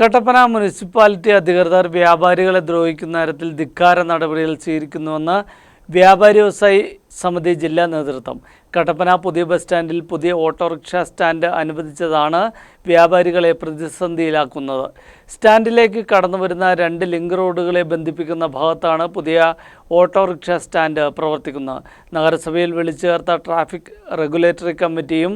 Kattappana municipality അധികൃതർ വ്യാപാരികളെ ദ്രോഹിക്കുന്ന തരത്തിൽ ധിക്കാര നടപടികൾ സ്വീകരിക്കുന്നുവെന്ന് വ്യാപാരി വ്യവസായി സമിതി ജില്ലാ നേതൃത്വം. കട്ടപ്പന പുതിയ ബസ് സ്റ്റാൻഡിൽ പുതിയ ഓട്ടോറിക്ഷ സ്റ്റാൻഡ് അനുവദിച്ചതാണ് വ്യാപാരികളെ പ്രതിസന്ധിയിലാക്കുന്നത്. സ്റ്റാൻഡിലേക്ക് കടന്നു വരുന്ന രണ്ട് ലിങ്ക് റോഡുകളെ ബന്ധിപ്പിക്കുന്ന ഭാഗത്താണ് പുതിയ ഓട്ടോറിക്ഷ സ്റ്റാൻഡ് പ്രവർത്തിക്കുന്നത്. നഗരസഭയിൽ വിളിച്ചു ചേർത്ത ട്രാഫിക് റെഗുലേറ്ററി കമ്മിറ്റിയും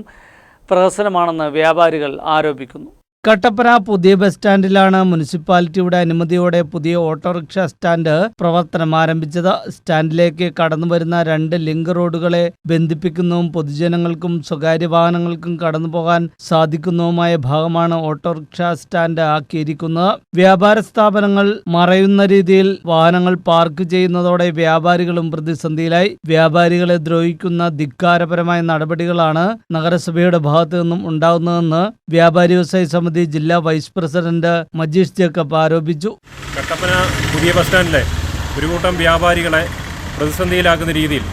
പ്രഹസനമാണെന്ന് വ്യാപാരികൾ ആരോപിക്കുന്നു. കട്ടപ്പന പുതിയ ബസ് സ്റ്റാൻഡിലാണ് മുനിസിപ്പാലിറ്റിയുടെ അനുമതിയോടെ പുതിയ ഓട്ടോറിക്ഷ സ്റ്റാൻഡ് പ്രവർത്തനം ആരംഭിച്ചത്. സ്റ്റാൻഡിലേക്ക് കടന്നുവരുന്ന രണ്ട് ലിങ്ക് റോഡുകളെ ബന്ധിപ്പിക്കുന്നതും പൊതുജനങ്ങൾക്കും സ്വകാര്യ വാഹനങ്ങൾക്കും കടന്നുപോകാൻ സാധിക്കുന്നതുമായ ഭാഗമാണ് ഓട്ടോറിക്ഷ സ്റ്റാൻഡ് ആക്കിയിരിക്കുന്നത്. വ്യാപാര സ്ഥാപനങ്ങൾ മറയുന്ന രീതിയിൽ വാഹനങ്ങൾ പാർക്ക് ചെയ്യുന്നതോടെ വ്യാപാരികളും പ്രതിസന്ധിയിലായി. വ്യാപാരികളെ ദ്രോഹിക്കുന്ന ധിക്കാരപരമായ നടപടികളാണ് നഗരസഭയുടെ ഭാഗത്തു നിന്നും ഉണ്ടാകുന്നതെന്ന് വ്യാപാരി വ്യവസായി സമിതി ജില്ലാ വൈസ് പ്രസിഡന്റ് മജീഷ് ജേക്കബ് ആരോപിച്ചു. കട്ടപ്പന പുതിയ ബസ് സ്റ്റാൻഡിലെ ഒരു കൂട്ടം വ്യാപാരികളെ പ്രതിസന്ധിയിലാക്കുന്ന രീതിയിൽ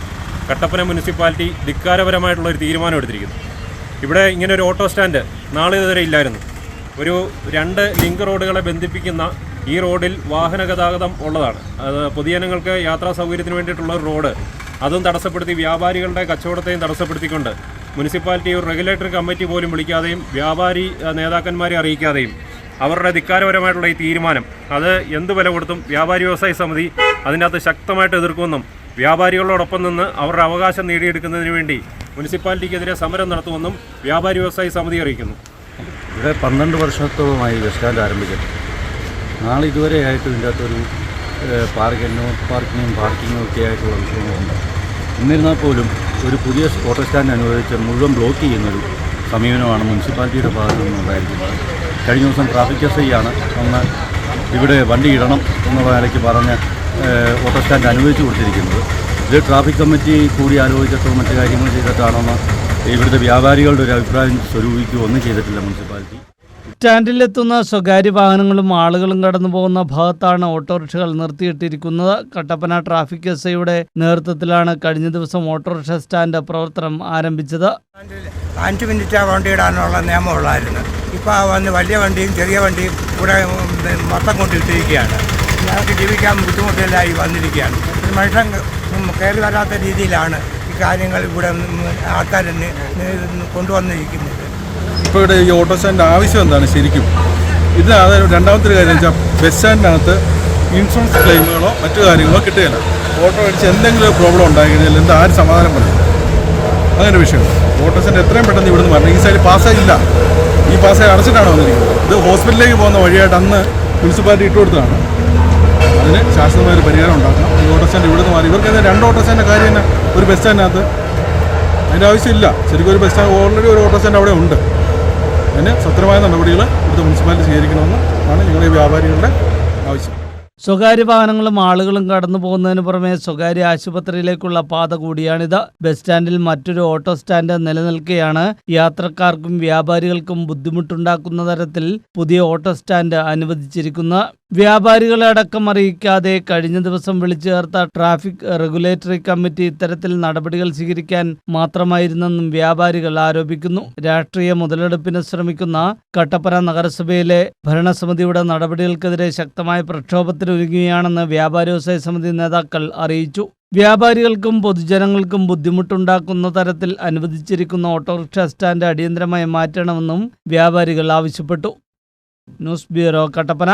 കട്ടപ്പന മുനിസിപ്പാലിറ്റി ധിക്കാരപരമായിട്ടുള്ള ഒരു തീരുമാനം എടുത്തിരിക്കുന്നു. ഇവിടെ ഇങ്ങനെ ഒരു ഓട്ടോ സ്റ്റാൻഡ് നാളെ ഇതുവരെ ഇല്ലായിരുന്നു. ഒരു രണ്ട് ലിങ്ക് റോഡുകളെ ബന്ധിപ്പിക്കുന്ന ഈ റോഡിൽ വാഹന ഗതാഗതം ഉള്ളതാണ്. അത് പൊതുജനങ്ങൾക്ക് യാത്രാ സൗകര്യത്തിന് വേണ്ടിയിട്ടുള്ള ഒരു റോഡ്. അതും തടസ്സപ്പെടുത്തി വ്യാപാരികളുടെ കച്ചവടത്തെയും തടസ്സപ്പെടുത്തിക്കൊണ്ട് മുനിസിപ്പാലിറ്റി ഒരു റെഗുലേറ്ററി കമ്മിറ്റി പോലും വിളിക്കാതെയും വ്യാപാരി നേതാക്കന്മാരെ അറിയിക്കാതെയും അവരുടെ ധിക്കാരപരമായിട്ടുള്ള ഈ തീരുമാനം അത് എന്ത് വില കൊടുത്തും വ്യാപാരി വ്യവസായ സമിതി അതിനകത്ത് ശക്തമായിട്ട് എതിർക്കുമെന്നും വ്യാപാരികളോടൊപ്പം നിന്ന് അവരുടെ അവകാശം നേടിയെടുക്കുന്നതിന് വേണ്ടി മുനിസിപ്പാലിറ്റിക്കെതിരെ സമരം നടത്തുമെന്നും വ്യാപാരി വ്യവസായ സമിതി അറിയിക്കുന്നു. ഇവിടെ പന്ത്രണ്ട് വർഷത്തോളമായി ബസ് സ്റ്റാൻഡ് ആരംഭിച്ചിട്ട് നാളെ ഇതുവരെ ആയിട്ട് ഇതിന്റെ അകത്തൊരു പാർക്കിങ്ങോ പാർക്കിങ്ങും പാർക്കിങ്ങും ഒക്കെ ആയിട്ടുള്ള വിഷയങ്ങളുണ്ട്. എന്നിരുന്നാൽ പോലും ഒരു പുതിയ ഓട്ടോ സ്റ്റാൻഡ് അനുവദിച്ച് മുഴുവൻ ബ്ലോക്ക് ചെയ്യുന്നൊരു സമീപനമാണ് മുനിസിപ്പാലിറ്റിയുടെ ഭാഗത്തു നിന്നുണ്ടായിരിക്കുന്നത്. കഴിഞ്ഞ ദിവസം ട്രാഫിക് എസ് ഐ ആണ് ഇവിടെ വണ്ടി ഇടണം എന്നുള്ള നിലയ്ക്ക് പറഞ്ഞ് ഓട്ടോ സ്റ്റാൻഡ് അനുവദിച്ചു കൊടുത്തിരിക്കുന്നത്. ഇത് ട്രാഫിക് കമ്മിറ്റി കൂടി ആലോചിച്ചിട്ടോ മറ്റു കാര്യങ്ങൾ ചെയ്തിട്ടാണെന്ന് ഇവിടുത്തെ വ്യാപാരികളുടെ ഒരു അഭിപ്രായം സ്വരൂപിക്കുകയോ ഒന്നും ചെയ്തിട്ടില്ല മുനിസിപ്പാലിറ്റി. സ്റ്റാൻഡിലെത്തുന്ന സ്വകാര്യ വാഹനങ്ങളും ആളുകളും കടന്നു പോകുന്ന ഭാഗത്താണ് ഓട്ടോറിക്ഷകൾ നിർത്തിയിട്ടിരിക്കുന്നത്. കട്ടപ്പന ട്രാഫിക് എസ് ഐയുടെ നേതൃത്വത്തിലാണ് കഴിഞ്ഞ ദിവസം ഓട്ടോറിക്ഷ സ്റ്റാൻഡ് പ്രവർത്തനം ആരംഭിച്ചത്. അഞ്ച് മിനിറ്റ് വണ്ടി ഇടാനുള്ള നിയമമുള്ളായിരുന്നു. ഇപ്പോൾ വന്ന് വലിയ വണ്ടിയും ചെറിയ വണ്ടിയും ഇവിടെ മൊത്തം കൊണ്ടിട്ടിരിക്കുകയാണ്. ഞങ്ങൾക്ക് ജീവിക്കാൻ ബുദ്ധിമുട്ടില്ലായി വന്നിരിക്കുകയാണ്. മനുഷ്യൻ കയറി വരാത്ത രീതിയിലാണ് ഈ കാര്യങ്ങൾ ഇവിടെ ആൾക്കാർ കൊണ്ടുവന്നിരിക്കുന്നത്. ഇപ്പോൾ ഇവിടെ ഈ ഓട്ടോ സ്റ്റാൻഡ് ആവശ്യം എന്താണ് ശരിക്കും? ഇത് അത് രണ്ടാമത്തെ ഒരു കാര്യം വെച്ചാൽ ബസ് സ്റ്റാൻഡിനകത്ത് ഇൻഷുറൻസ് ക്ലെയിമുകളോ മറ്റു കാര്യങ്ങളോ കിട്ടുകയില്ല. ഓട്ടോ അടിച്ച് എന്തെങ്കിലും പ്രോബ്ലം ഉണ്ടായി കഴിഞ്ഞാൽ എന്താ ആര് സമാധാനം പറയും? അങ്ങനെ വിഷയം. ഓട്ടോ സ്റ്റാൻഡ് എത്രയും പെട്ടെന്ന് ഇവിടുന്ന് പറഞ്ഞു ഈ സൈഡിൽ പാസ്സേജ് ഇല്ല ഈ പാസ്സേജ് അടച്ചിട്ടാണ് വന്നിരിക്കുന്നത്? ഇത് ഹോസ്പിറ്റലിലേക്ക് പോകുന്ന വഴിയായിട്ട് അന്ന് മുനിസിപ്പാലിറ്റി ഇട്ട് കൊടുത്തതാണ്. അതിന് ശാശ്വതമായ ഒരു പരിഹാരം ഉണ്ടാക്കണം. ഈ ഓട്ടോ സ്റ്റാൻഡ് ഇവിടുന്ന് മാറി. ഇവർക്ക് രണ്ട് ഓട്ടോ സ്റ്റാൻഡിന്റെ കാര്യം തന്നെ ഒരു ബസ് സ്റ്റാൻഡിനകത്ത് അതിന്റെ ആവശ്യമില്ല ശരിക്കും ഒരു ബസ് സ്റ്റാൻഡ് ഓൾറെഡി ഒരു ഓട്ടോ സ്റ്റാൻഡ് അവിടെ ഉണ്ട്. അതിന് സത്യമായ നടപടികൾ ഇവിടുത്തെ മുനിസിപ്പാലിറ്റി സ്വീകരിക്കണമെന്ന് ആണ് ഞങ്ങളുടെ ഈ വ്യാപാരികളുടെ ആവശ്യം. സ്വകാര്യ വാഹനങ്ങളും ആളുകളും കടന്നു പോകുന്നതിന് പുറമെ സ്വകാര്യ ആശുപത്രിയിലേക്കുള്ള പാത കൂടിയാണിത്. ബസ് സ്റ്റാൻഡിൽ മറ്റൊരു ഓട്ടോ സ്റ്റാൻഡ് നിലനിൽക്കെയാണ് യാത്രക്കാർക്കും വ്യാപാരികൾക്കും ബുദ്ധിമുട്ടുണ്ടാക്കുന്ന തരത്തിൽ പുതിയ ഓട്ടോ സ്റ്റാൻഡ് അനുവദിച്ചിരിക്കുന്നത്. വ്യാപാരികളെ അടക്കം അറിയിക്കാതെ കഴിഞ്ഞ ദിവസം വിളിച്ചു ചേർത്ത ട്രാഫിക് റെഗുലേറ്ററി കമ്മിറ്റി ഇത്തരത്തിൽ നടപടികൾ സ്വീകരിക്കാൻ മാത്രമായിരുന്നെന്നും വ്യാപാരികൾ ആരോപിക്കുന്നു. രാഷ്ട്രീയ മുതലെടുപ്പിന് ശ്രമിക്കുന്ന കട്ടപ്പന നഗരസഭയിലെ ഭരണസമിതിയുടെ നടപടികൾക്കെതിരെ ശക്തമായ പ്രക്ഷോഭത്തിനൊരുങ്ങുകയാണെന്ന് വ്യാപാരി വ്യവസായ സമിതി നേതാക്കൾ അറിയിച്ചു. വ്യാപാരികൾക്കും പൊതുജനങ്ങൾക്കും ബുദ്ധിമുട്ടുണ്ടാക്കുന്ന തരത്തിൽ അനുവദിച്ചിരിക്കുന്ന ഓട്ടോറിക്ഷ സ്റ്റാൻഡ് അടിയന്തരമായി മാറ്റണമെന്നും വ്യാപാരികൾ ആവശ്യപ്പെട്ടു. News bureau Kattappana.